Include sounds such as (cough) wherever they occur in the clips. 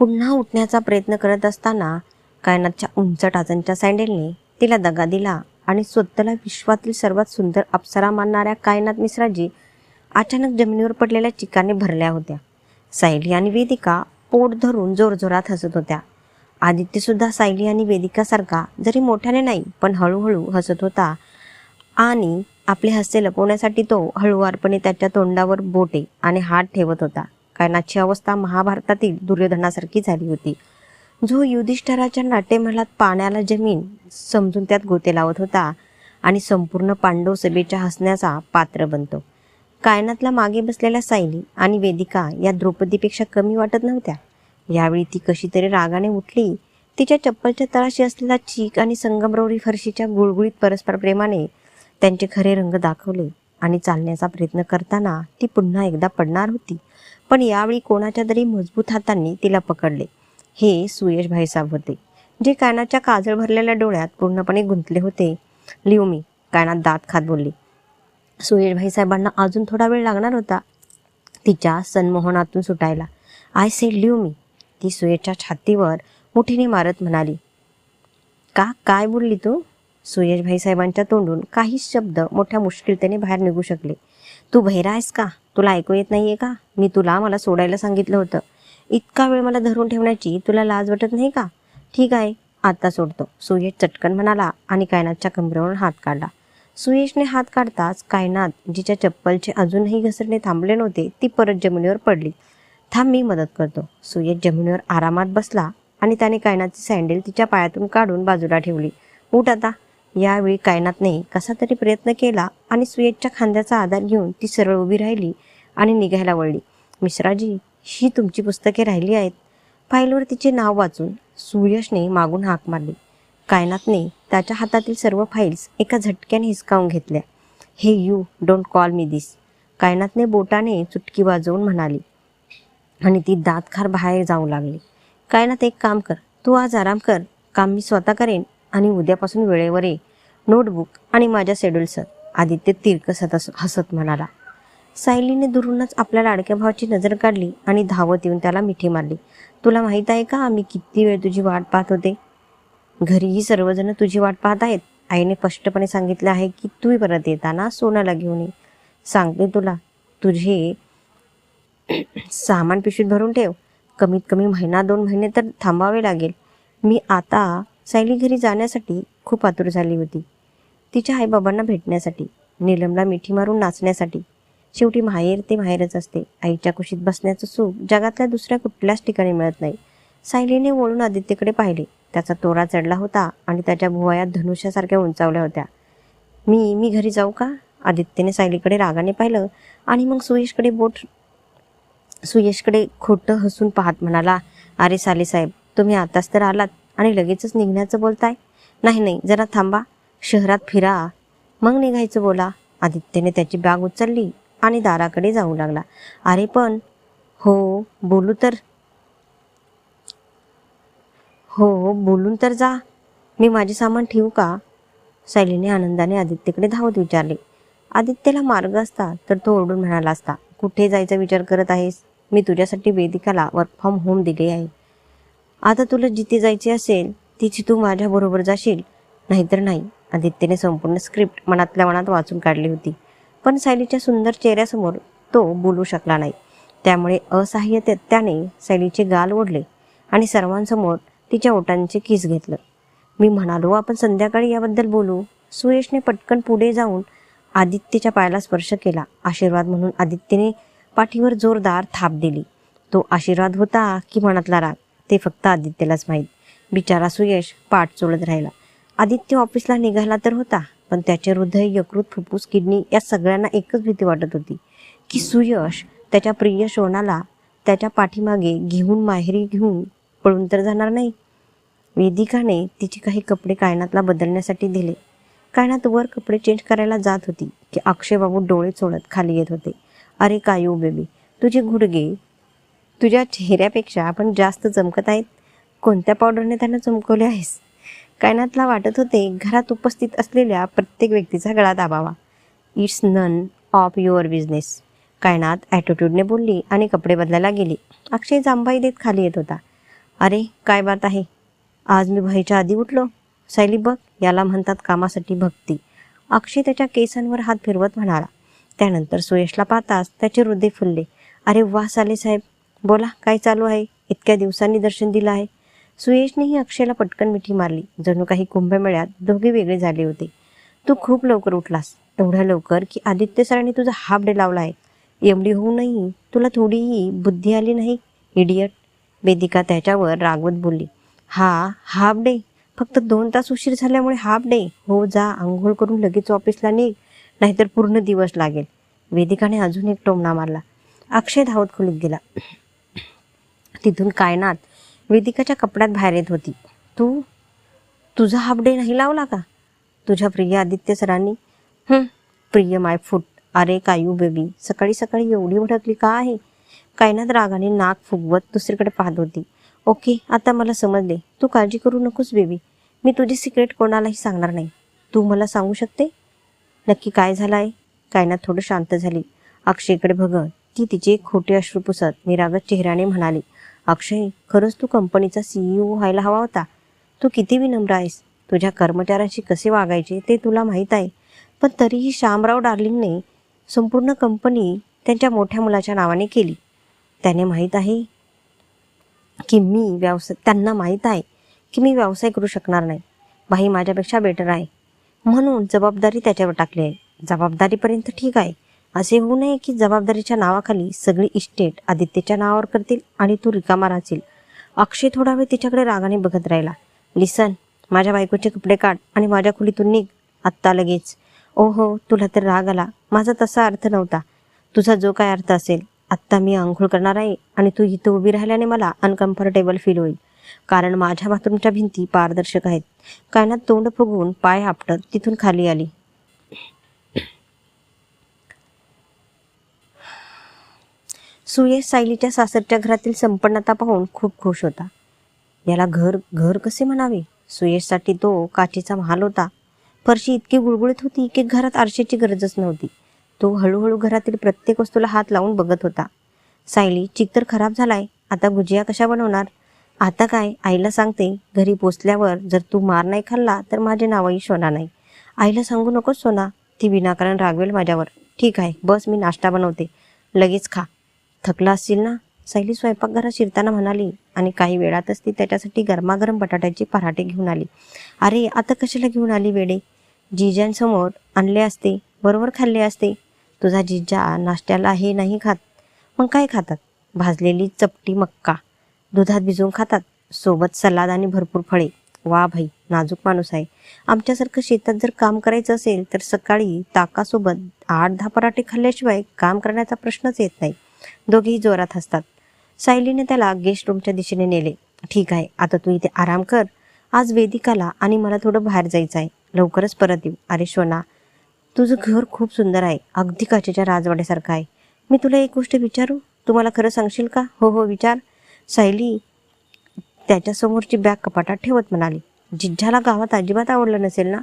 पुन्हा उठण्याचा प्रयत्न करत असताना कायनातच्या उंच टाचांच्या सँडेलने तिला दगा दिला आणि स्वतःला विश्वातील सर्वात सुंदर अप्सरा मानणाऱ्या कायनात मिश्राजी अचानक जमिनीवर पडलेल्या चिकाने भरल्या होत्या. सायली आणि वेदिका पोट धरून जोरजोरात हसत होत्या. आदित्यसुद्धा सायली आणि वेदिकासारखा जरी मोठ्याने नाही पण हळूहळू हसत होता. आणि आपले हस्ते लपवण्यासाठी तो हळुवारपणे त्याच्या तोंडावर बोटे आणि हात ठेवत होता. कायनाची अवस्था महाभारतातील दुर्योधनासारखी झाली होती. जो युधिष्ठराच्या नाट्यमहलात पाण्याला जमीन समजून त्यात गोते लावत होता आणि संपूर्ण पांडव सभेच्या हसण्याचा पात्र बनतो. कायनातला मागे बसलेल्या सायली आणि वेदिका या द्रौपदीपेक्षा कमी वाटत नव्हत्या. यावेळी ती कशी तरी रागाने उठली. तिच्या चप्पलच्या तळाशी असलेला चीक आणि संगमरवरी फरशीच्या गुळगुळीत परस्पर प्रेमाने त्यांचे खरे रंग दाखवले आणि चालण्याचा प्रयत्न करताना ती पुन्हा एकदा पडणार होती. पण यावेळी कोणाच्या तरी मजबूत हातांनी तिला पकडले. हे सुयश भाईसाहेब होते जे कानाच्या काजळ भरलेल्या डोळ्यात पूर्णपणे गुंतले होते. लिव मी कानात दात खात बोलली. सुयश भाईसाहेबांना अजून थोडा वेळ लागणार होता? तिच्या सन्मोहनातून सुटायला. आय सेड लिव मी ती सुयशच्या छातीवर मुठीने मारत म्हणाली. का? काय बोलली तू? सुयश भाईसाहेबांच्या तोंडून काही शब्द मोठ्या मुश्किलतेने बाहेर निघू शकले. तू बहिरा आहेस का? तुला ऐकू येत नाहीये का? मी तुला मला सोडायला सांगितलं होतं. इतका वेळ मला धरून ठेवण्याची तुला लाज वाटत नाही का? ठीक आहे आता सोडतो. सुयश चटकन म्हणाला आणि कायनातच्या कमरेवरून हात काढला. सुयशने हात काढताच कायनात जिच्या चप्पलचे अजूनही घसरणे थांबले नव्हते ती परत जमिनीवर पडली. थांब मी मदत करतो. सुयश जमिनीवर आरामात बसला आणि त्याने कायनाथची सँडल तिच्या पायातून काढून बाजूला ठेवली. उठ आता. यावेळी कायनातने कसा तरी प्रयत्न केला आणि सुयशच्या खांद्याचा आधार घेऊन ती सरळ उभी राहिली आणि निघायला वळली. मिश्राजी ही तुमची पुस्तके राहिली आहेत. फाईलवर तिचे नाव वाचून सुयशने मागून हाक मारली. कायनातने त्याच्या हातातील सर्व फाईल्स एका झटक्याने हिसकावून घेतल्या. हे you don't call me this. कायनातने बोटाने चुटकी वाजवून म्हणाली. आणि ती दातखार बाहेर जाऊ लागली. कायनात एक काम कर तू आज आराम कर. काम मी स्वतः करेन. आणि उद्यापासून वेळेवर ये नोटबुक आणि माझ्या शेड्यूलसर आदित्य तिरकस हसत हसत म्हणाला. सायलीने दुरूनच आपल्या लाडक्या भावाची नजर काढली आणि धावत येऊन त्याला मिठी मारली. तुला माहीत आहे का मी किती वेळ तुझी वाट पाहत होते? घरीही सर्वजण तुझी वाट पाहत आहेत. आईने स्पष्टपणे सांगितले आहे की तू परत येताना सोनाला घेऊन ये. सांगते तुला तुझे (clears throat) सामान पिशवीत भरून ठेव. कमीत कमी महिना दोन महिने तर थांबावे लागेल. मी आता सायली घरी जाण्यासाठी खूप आतुर झाली होती. तिच्या आईबाबांना भेटण्यासाठी नीलमला मिठी मारून नाचण्यासाठी. शेवटी माहेर ते माहेरच असते. आईच्या कुशीत बसण्याचं सुख जगातल्या दुसऱ्या कुठल्याच ठिकाणी मिळत नाही. सायलीने वळून आदित्यकडे पाहिले. त्याचा तोरा चढला होता आणि त्याच्या भुवयात धनुष्यासारख्या उंचावल्या होत्या. मी मी घरी जाऊ का? आदित्यने सायलीकडे रागाने पाहिलं आणि मग सुयशकडे बोट सुयशकडे खोटं हसून पाहत म्हणाला अरे साले साहेब तुम्ही आताच तर आलात. आणि लगेचच निघण्याचं बोलताय? नाही नाही जरा थांबा. शहरात फिरा. मग निघायचं बोला. आदित्यने त्याची बॅग उचलली आणि दाराकडे जाऊ लागला. अरे पण हो बोलू तर. हो बोलून तर जा. मी माझे सामान ठेवू का? शैलीने आनंदाने आदित्यकडे धावत विचारले. आदित्यला मार्ग असता तर तो ओरडून म्हणाला असता कुठे जायचा विचार करत आहेस? मी तुझ्यासाठी वेदिकाला वर्क फ्रॉम होम दिले आहे. आता तुला जिथे जायचे असेल तिची तू माझ्याबरोबर जाशील. नाहीतर नाही. आदित्यने संपूर्ण स्क्रिप्ट मनातल्या मनात वाचून काढली होती. पण सायलीच्या सुंदर चेहऱ्यासमोर तो बोलू शकला नाही. त्यामुळे असहाय्यतेत त्याने सायलीचे गाल ओढले आणि सर्वांसमोर तिच्या ओटांचे किस घेतलं. मी म्हणालो आपण संध्याकाळी याबद्दल बोलू. सुयशने पटकन पुढे जाऊन आदित्यच्या पायाला स्पर्श केला. आशीर्वाद म्हणून आदित्यने पाठीवर जोरदार थाप दिली. तो आशीर्वाद होता की मनातला राग? ते फक्त आदित्यलाच माहीत. बिचारा सुयश पाठ चोळत राहिला. आदित्य ऑफिसला निघाला तर होता पण त्याचे हृदय यकृत फुफ्फुस किडनी या सगळ्यांना एकच भीती वाटत होती की सुयश त्याच्या प्रिय शोणाला त्याच्या पाठीमागे घेऊन माहेरी घेऊन पळून तर जाणार नाही. वेदिकाने तिचे काही कपडे कायनातला बदलण्यासाठी दिले. कायनात वर कपडे चेंज करायला जात होती की अक्षय बाबू डोळे चोळत खाली येत होते. अरे कायू बेबी तुझे गुडगे तुझ्या चेहऱ्यापेक्षा आपण जास्त चमकत आहेत. कोणत्या पावडरने त्यांना चमकवले आहेस? कायनातला वाटत होते घरात उपस्थित असलेल्या प्रत्येक व्यक्तीचा गळा दाबावा. It's none of your business Kainaat ॲटिट्यूडने बोलली आणि कपडे बदलायला गेली. अक्षय जांभाई देत खाली येत होता. अरे काय बात आहे. आज मी भयच्या आधी उठलो. सायली बघ याला म्हणतात कामासाठी भक्ती. अक्षय त्याच्या केसांवर हात फिरवत म्हणाला. त्यानंतर सुयशला पाहताच त्याचे हृदय फुलले. अरे वा साले साहेब. बोला काय चालू आहे? इतक्या दिवसांनी दर्शन दिलं आहे. सुयशनेही अक्षयला पटकन मिठी मारली. जणू काही कुंभमेळ्यात दोघे वेगळे झाले होते. तू खूप लवकर उठलास. एवढ्या लवकर की आदित्य सरांनी तुझा हाफ डे लावला आहे. एवढी होऊनही तुला थोडीही बुद्धी आली नाही? इडियट वेदिका त्याच्यावर रागवत बोलली. हा हाफ डे. फक्त दोन तास उशीर झाल्यामुळे हाफ डे. हो जा आंघोळ करून लगेच ऑफिसला निघ. नाहीतर पूर्ण दिवस लागेल. वेदिकाने अजून एक टोमणा मारला. अक्षय धावत खोलीत गेला. तिथून कायनात वेदिकाच्या कपड्यात बाहेर येत होती. तू तुझा हाफ डे नाही लावला का? तुझ्या प्रिय आदित्य सरांनी? हं, प्रिय माय फूट अरे कायू बेबी सकाळी सकाळी एवढी भडकली का आहे? कायनात रागाने नाक फुगवत दुसरीकडे पाहत होती. ओके आता मला समजले तू काळजी करू नकोस बेबी. मी तुझे सिक्रेट कोणालाही सांगणार नाही. तू मला सांगू शकते? नक्की काय झालं आहे कायनात थोडं शांत झाली. अक्षयकडे भगत ती तिचे खोटे अश्रू पुसत निरागत चेहऱ्याने म्हणाली अक्षय खरंच तू कंपनीचा सीईओ व्हायला हवा होता. तू किती विनम्र आहेस. तुझ्या कर्मचाऱ्यांशी कसे वागायचे ते तुला माहीत आहे. पण तरीही श्यामराव डार्लिंगने संपूर्ण कंपनी त्यांच्या मोठ्या मुलाच्या नावाने केली. त्याने माहीत आहे की मी व्यवसाय त्यांना माहीत आहे की मी व्यवसाय करू शकणार नाही. भाई माझ्यापेक्षा बेटर आहे. म्हणून जबाबदारी त्याच्यावर टाकली आहे. जबाबदारीपर्यंत ठीक आहे. असे होऊ नये की जबाबदारीच्या नावाखाली सगळी इस्टेट आदित्यच्या नावावर करतील आणि तू रिकामा राहशील अक्षय थोडा वेळ तिच्याकडे रागाने बघत राहिला. लिसन माझ्या बायकोचे कपडे काढ आणि माझ्या खोलीतून निघ. आत्ता लगेच. ओहो तुला तर राग आला. माझा तसा अर्थ नव्हता. तुझा जो काय अर्थ असेल आत्ता मी आंघोळ करणार आहे आणि तू इथं उभी राहिल्याने मला अनकम्फर्टेबल फील होईल. कारण माझ्या बाथरूमच्या भिंती पारदर्शक आहेत. कानात तोंड फुगवून पाय आपटत तिथून खाली आली. सुयश सायलीच्या सासरच्या घरातील संपन्नता पाहून खूप खुश होता. याला घर घर कसे म्हणावे? सुयशसाठी तो काचेचा महाल होता. फरशी इतकी गुळगुळीत होती की घरात आरशाची गरजच नव्हती. तो हळूहळू घरातील प्रत्येक वस्तूला हात लावून बघत होता. सायली चिक तर खराब झालाय. आता गुजिया कशा बनवणार? आता काय? आईला सांगते. घरी पोचल्यावर जर तू मार नाही खाल्ला तर माझे नावही सोना नाही. आईला सांगू नकोस सोना. ती विनाकारण रागवेल माझ्यावर. ठीक आहे बस मी नाश्ता बनवते. लगेच खा. थकला असशील ना सैली स्वयंपाकघरात शिरताना म्हणाली आणि काही वेळातच ती त्याच्यासाठी गरमागरम बटाट्याचे पराठे घेऊन आली. अरे आता कशाला घेऊन आली वेडे? जिजांसमोर आणले असते बरोबर खाल्ले असते. तुझा जिजा नाश्त्याला हे नाही खात. मग काय खातात? भाजलेली चपटी मक्का. दुधात भिजवून खातात. सोबत सलाद आणि भरपूर फळे. वा भाई नाजूक माणूस आहे. आमच्यासारखं शेतात जर काम करायचं असेल तर सकाळी ताकासोबत आठ दहा पराठे खाल्ल्याशिवाय काम करण्याचा प्रश्नच येत नाही. दोघेही जोरात हसतात. सायलीने त्याला गेस्ट रूमच्या दिशेने नेले. ठीक आहे आता तू इथे आराम कर. आज वेदिकाला आणि मला थोडं बाहेर जायचं आहे लवकरच परत येऊ. अरे शोना तुझं घर खूप सुंदर आहे. अगदी काचेच्या राजवाड्यासारखं आहे. मी तुला एक गोष्ट विचारू? तू मला खरं सांगशील का? हो हो विचार. सायली त्याच्यासमोरची बॅग कपाटात ठेवत म्हणाली. जिज्जाला गावात अजिबात आवडलं नसेल ना?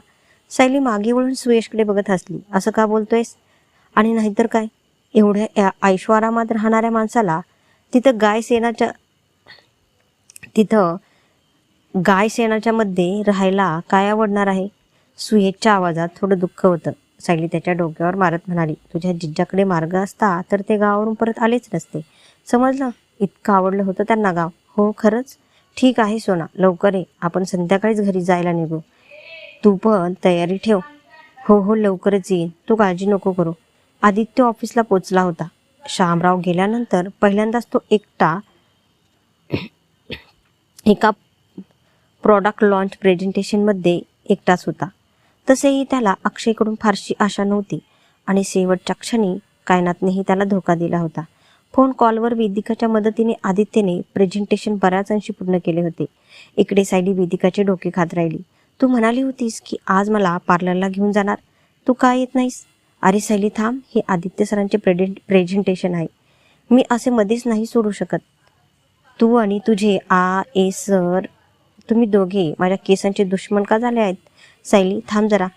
सायली मागे वळून सुयशकडे बघत हसली. असं का बोलतोयस? आणि नाहीतर काय? एवढ्या या ऐश्वरामात राहणाऱ्या माणसाला तिथं गाय सेनाच्या तिथं गाय सेनाच्या मध्ये राहायला काय आवडणार आहे? सुयेच्या आवाजात थोडं दुःख होतं. सायली त्याच्या डोक्यावर मारत म्हणाली तुझ्या जिज्जाकडे मार्ग असता तर ते गावावरून परत आलेच नसते. समजलं? इतकं आवडलं होतं त्यांना गाव. हो खरंच? ठीक आहे सोना लवकर ये. आपण संध्याकाळीच घरी जायला निघू. तू पण तयारी ठेव. हो हो लवकरच येईन. तू काळजी नको करू. आदित्य ऑफिसला पोचला होता. श्यामराव गेल्यानंतर पहिल्यांदाच तो एकटा एका प्रॉडक्ट लॉन्च प्रेझेंटेशनमध्ये एकटाच होता. तसेही त्याला अक्षयकडून फारशी आशा नव्हती आणि शेवटच्या क्षणी कायनातनेही त्याला धोका दिला होता. फोन कॉलवर वेदिकाच्या मदतीने आदित्यने प्रेझेंटेशन बऱ्याच अंशी पूर्ण केले होते. इकडे सायली वेदिकाचे डोके खात राहिली. तू म्हणाली होतीस की आज मला पार्लरला घेऊन जाणार? तू का येत नाहीस? अरे सैली थांब हे आदित्य सरांचे प्रेझेंट प्रेझेंटेशन आहे. मी असे मध्येच नाही सोडू शकत. तू आणि तुझे आ ए सर तुम्ही दोघे माझ्या केसांचे दुश्मन का झाले आहेत? सायली थांब जरा.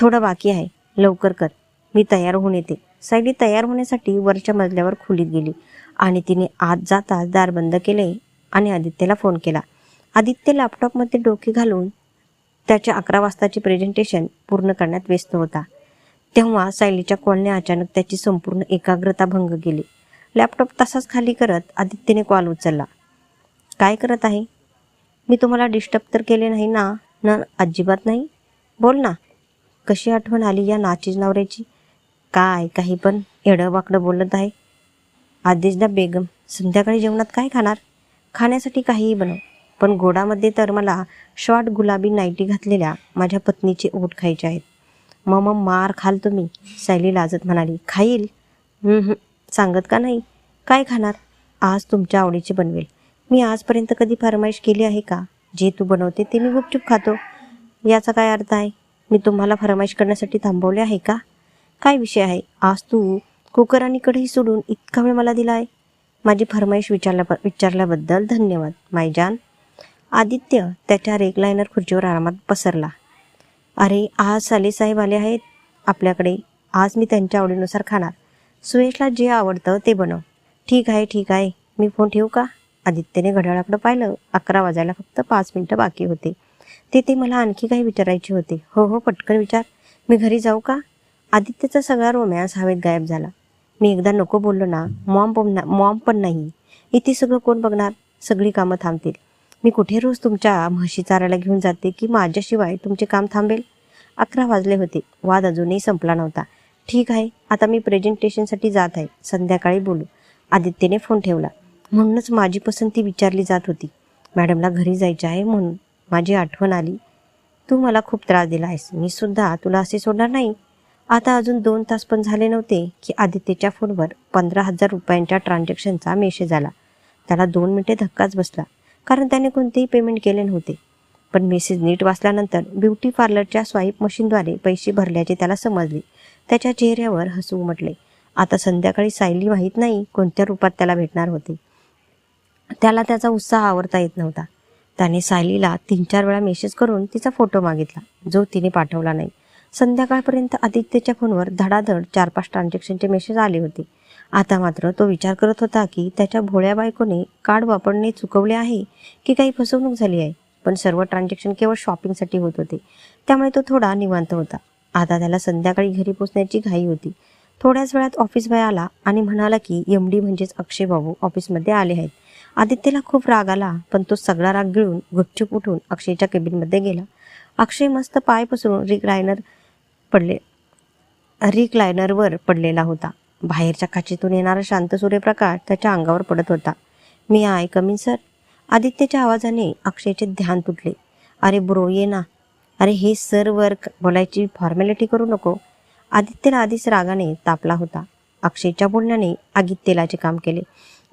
थोडं बाकी आहे. लवकर कर. मी तयार होऊन येते. सायली तयार होण्यासाठी वरच्या मजल्यावर खोलीत गेली. आणि तिने आत जाताच दार बंद केले आणि आदित्यला फोन केला. आदित्य लॅपटॉपमध्ये डोके घालून त्याच्या अकरा वाजताचे प्रेझेंटेशन पूर्ण करण्यात व्यस्त होता. तेव्हा सायलीच्या कॉलने अचानक त्याची संपूर्ण एकाग्रता भंग केली. लॅपटॉप तसाच खाली करत आदित्यने कॉल उचलला. काय करत आहे? मी तुम्हाला डिस्टर्ब तर केले नाही ना? न अजिबात नाही? बोल ना. कशी आठवण आली या नाचीज नवऱ्याची? काय काही पण एडं बोलत आहे. आदेशदा बेगम संध्याकाळी जेवणात काय खाणार? खाण्यासाठी काहीही बनव. पण गोडामध्ये तर मला शॉर्ट गुलाबी नाईटी घातलेल्या माझ्या पत्नीचे ओठ खायचे आहेत. मग मार खाल तुम्ही शैली लाजत म्हणाली. खाईल? सांगत का नाही? काय खाणार? आज तुमच्या आवडीचे बनवेल. मी आजपर्यंत कधी फरमाईश केली आहे का? जे तू बनवते ते मी गुपचूप खातो. याचा काय अर्थ आहे? मी तुम्हाला फरमाईश करण्यासाठी थांबवले आहे का? काय विषय आहे? आज तू कुकर आणि कढई सोडून इतका वेळ मला दिला आहे माझी फरमाईश विचारल्या विचारल्याबद्दल धन्यवाद मायजान. आदित्य त्याच्या रेकलायनर खुर्चीवर आरामात पसरला. अरे आज सालेसाहेब आले आहेत आपल्याकडे. आज मी त्यांच्या आवडीनुसार खाणार. सुयशला जे आवडतं ते बनव. ठीक आहे ठीक आहे. मी फोन ठेवू का? आदित्यने घड्याळाकडं पाहिलं. अकरा वाजायला फक्त पाच मिनटं बाकी होते. ते ते मला आणखी काही विचारायचे होते. हो हो पटकन विचार. मी घरी जाऊ का? आदित्यचा सगळा रोमॅन्स हवेत गायब झाला. मी एकदा नको बोललो ना मॉम पण ना मॉम पण नाही. इथे सगळं कोण बघणार? सगळी कामं थांबतील. मी कुठे रोज तुमच्या म्हशी चारायला घेऊन जाते की माझ्याशिवाय तुमचे काम थांबेल? अकरा वाजले होते. वाद अजूनही संपला नव्हता. ठीक आहे आता मी प्रेझेंटेशनसाठी जात आहे. संध्याकाळी बोलू. आदित्यने फोन ठेवला. म्हणूनच माझी पसंती विचारली जात होती. मॅडमला घरी जायचे आहे म्हणून माझी आठवण आली. तू मला खूप त्रास दिला आहेस. मी सुद्धा तुला असे सोडणार नाही. आता अजून दोन तास पण झाले नव्हते की आदित्यच्या फोनवर पंधरा हजार रुपयांच्या ट्रान्झॅक्शनचा मेसेज आला. त्याला दोन मिनिटे धक्काच बसला. कारण त्याने कोणतेही पेमेंट केले नव्हते. पण मेसेज नीट वाचल्यानंतर ब्युटी पार्लरच्या स्वाईप मशीनद्वारे पैसे भरल्याचे त्याला समजले. त्याच्या चेहऱ्यावर हसू उमटले. आता संध्याकाळी सायली माहीत नाही कोणत्या रूपात त्याला भेटणार होते. त्याला त्याचा उत्साह आवरता येत नव्हता. त्याने सायलीला तीन चार वेळा मेसेज करून तिचा फोटो मागितला जो तिने पाठवला नाही. संध्याकाळपर्यंत आदित्यच्या फोनवर धडाधड चार पाच ट्रान्झॅक्शनचे मेसेज आले होते. आता मात्र तो विचार करत होता की त्याच्या भोळ्या बायकोने कार्ड वापरणे चुकवले आहे की काही फसवणूक झाली आहे? पण सर्व ट्रान्झॅक्शन केवळ शॉपिंगसाठी होत होते. त्यामुळे तो थोडा निवांत होता. आता त्याला संध्याकाळी घरी पोचण्याची घाई होती. थोड्याच वेळात ऑफिस बाय आला आणि म्हणाला की एम डी म्हणजेच अक्षय बाबू ऑफिसमध्ये आले आहेत. आदित्यला खूप राग आला पण तो सगळा राग गिळून गुपचूप उठून अक्षयच्या केबिनमध्ये गेला. अक्षय मस्त पाय पसरून रिक लायनर पडले रिक लायनरवर पडलेला होता. बाहेरच्या काचेतून येणारा शांत सूर्यप्रकाश त्याच्या अंगावर पडत होता. मी आय कमीन सर? आदित्यच्या आवाजाने अक्षयचे ध्यान तुटले. अरे ब्रो ये ना. अरे हे सर वर्क बोलायची फॉर्मॅलिटी करू नको. आदित्यला आधीच रागाने तापला होता. अक्षयच्या बोलण्याने आगीत तेलाचे काम केले.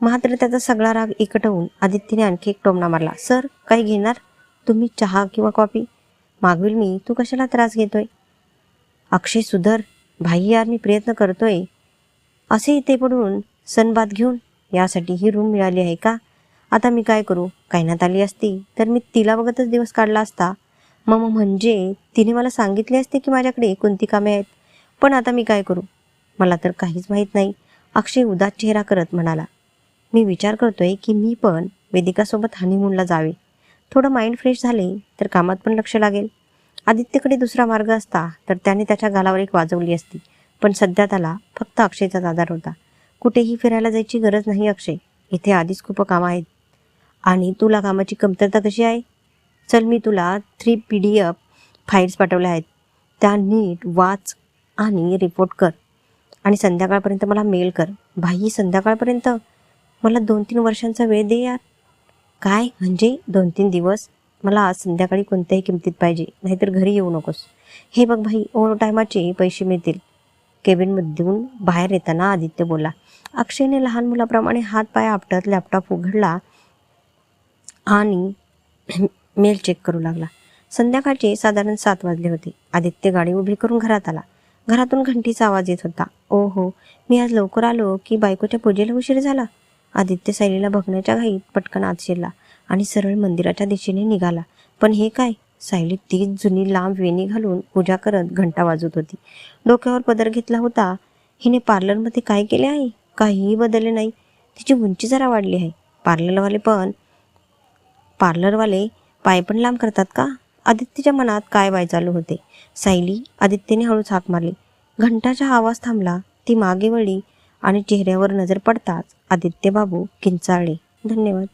मात्र त्याचा सगळा राग एकटवून आदित्यने आणखी एक टोमणा मारला. सर काही घेणार? तुम्ही चहा किंवा कॉफी? मागविल मी. तू कशाला त्रास घेतोय? अक्षय सुधर. भाई यार मी प्रयत्न करतोय. असे इथे पडून सनबाद घेऊन यासाठी ही रूम मिळाली आहे का? आता मी काय करू? कायनात आली असती तर मी तिला बघतच दिवस काढला असता. मग म्हणजे तिने मला सांगितले असते की माझ्याकडे कोणती कामे आहेत. पण आता मी काय करू? मला तर काहीच माहीत नाही अक्षय उदास चेहरा करत म्हणाला. मी विचार करतोय की मी पण वेदिकासोबत हनीमूनला जावे. थोडं माइंड फ्रेश झाले तर कामात पण लक्ष लागेल. आदित्यकडे दुसरा मार्ग असता तर त्याने त्याच्या गालावर एक वाजवली असती. पण सध्या त्याला फक्त अक्षयचाच आधार होता. कुठेही फिरायला जायची गरज नाही अक्षय. इथे आधीच खूप कामं आहेत. आणि तुला कामाची कमतरता कशी आहे? चल मी तुला three P D F files पाठवल्या आहेत. त्या नीट वाच आणि रिपोर्ट कर. आणि संध्याकाळपर्यंत मला मेल कर. भाई संध्याकाळपर्यंत? मला दोन तीन वर्षांचा वेळ दे यार. काय? म्हणजे दोन तीन दिवस? मला आज संध्याकाळी कोणत्याही किमतीत पाहिजे. नाहीतर घरी येऊ नकोस. हे बघ भाई ओव्हर टायमाचे पैसे मिळतील. केबिनमधून बाहेर येताना आदित्य बोलला अक्षयने लहान मुलाप्रमाणे हात पाय आपटत लॅपटॉप उघडला आणि मेल चेक करू लागला. संध्याकाळचे साधारण सात वाजले होते. आदित्य गाडी उभी करून घरात आला. घरातून घंटीचा आवाज येत होता. ओ हो मी आज लवकर आलो की बायकोच्या पूजेला उशीर झाला? आदित्य सायलीला बघण्याच्या घाईत पटकन आत शिरला आणि सरळ मंदिराच्या दिशेने निघाला. पण हे काय? सायली तीच जुनी लांब वेणी घालून पूजा करत घंटा वाजवत होती. डोक्यावर पदर घेतला होता. हिने पार्लरमध्ये काय केले आहे काहीही बदलले नाही. तिची उंची जरा वाढली आहे. पार्लरवाले पण पार्लरवाले पाय पण लांब करतात का? आदित्यच्या मनात काय वाय चालू होते. सायली आदित्यने हळूच हाक मारली. घंटाचा आवाज थांबला. ती मागे वळली आणि चेहऱ्यावर नजर पडताच आदित्य बाबू किंचाळले. धन्यवाद.